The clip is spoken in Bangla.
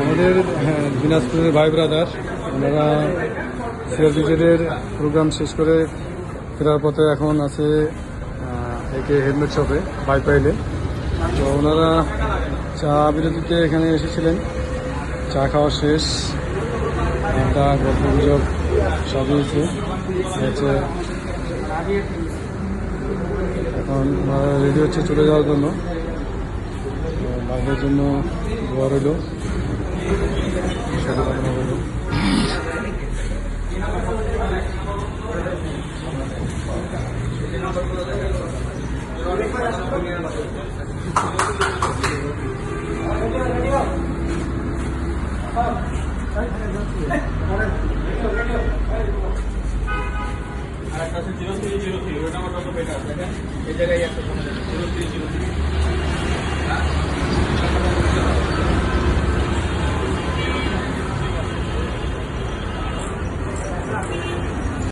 আমাদের হ্যাঁ, দিনাজপুরের ভাই ব্রাদার ওনারা সিআরপিজেদের প্রোগ্রাম শেষ করে ফেরার পথে এখন আছে একে হেলমেট শপে বাইপাইলে। তো ওনারা চা বিরতিতে এখানে এসেছিলেন। চা খাওয়া শেষ আড্ডা গল্প গুজব সব হয়েছে। হচ্ছে এখন রেডি হচ্ছে চলে যাওয়ার জন্য। তাদের জন্য দোয়া রইল। আর একটা জিরো থ্রি জিরো থ্রি ওটা আমার কত বেটার দেখেন এই জায়গায় একটা জিরো থ্রি